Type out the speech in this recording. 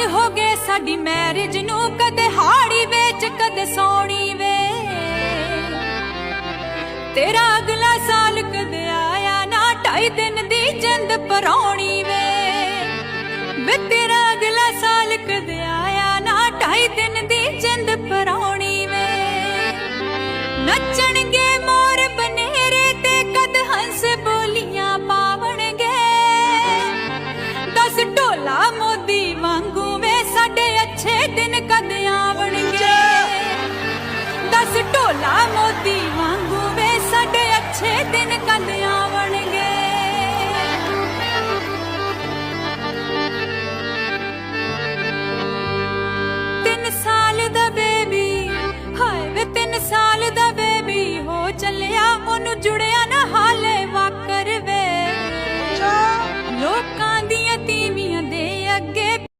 ਸਾਲ ਹੋ ਗਏ ਸਾਡੀ ਮੈਰਿਜ ਨੂੰ, ਕਦੇ ਹਾੜੀ ਵਿੱਚ, ਕਦੇ ਸੋਣੀ ਵੇ ਤੇਰਾ ਅਗਲਾ ਸਾਲ ਕਦੇ ਆਇਆ ਨਾ, ਢਾਈ ਦਿਨ ਦੀ ਜਿੰਦ ਪਰੌਣੀ ਵੇ ਵੇ ਤੇਰਾ ਅਗਲਾ ਸਾਲ ਕਦੇ ਆਇਆ ਨਾ, ਢਾਈ ਦਿਨ ਦੀ ਜਿੰਦ ਪਰੌਣੀ ਵੇ ਨੱਚ ਭੋਲਾ ਮੋਦੀ ਵਾਂਗੂ ਵੇ ਸਾਡੇ ਅੱਛੇ ਦਿਨ ਕੱਲ ਆਵਣਗੇ। ਤਿੰਨ ਸਾਲ ਦਾ ਬੇਬੀ, ਹਾਏ ਵੇ ਤਿੰਨ ਸਾਲ ਦਾ ਬੇਬੀ, ਹੋ ਚੱਲਿਆ ਉਹਨੂੰ ਜੁੜਿਆ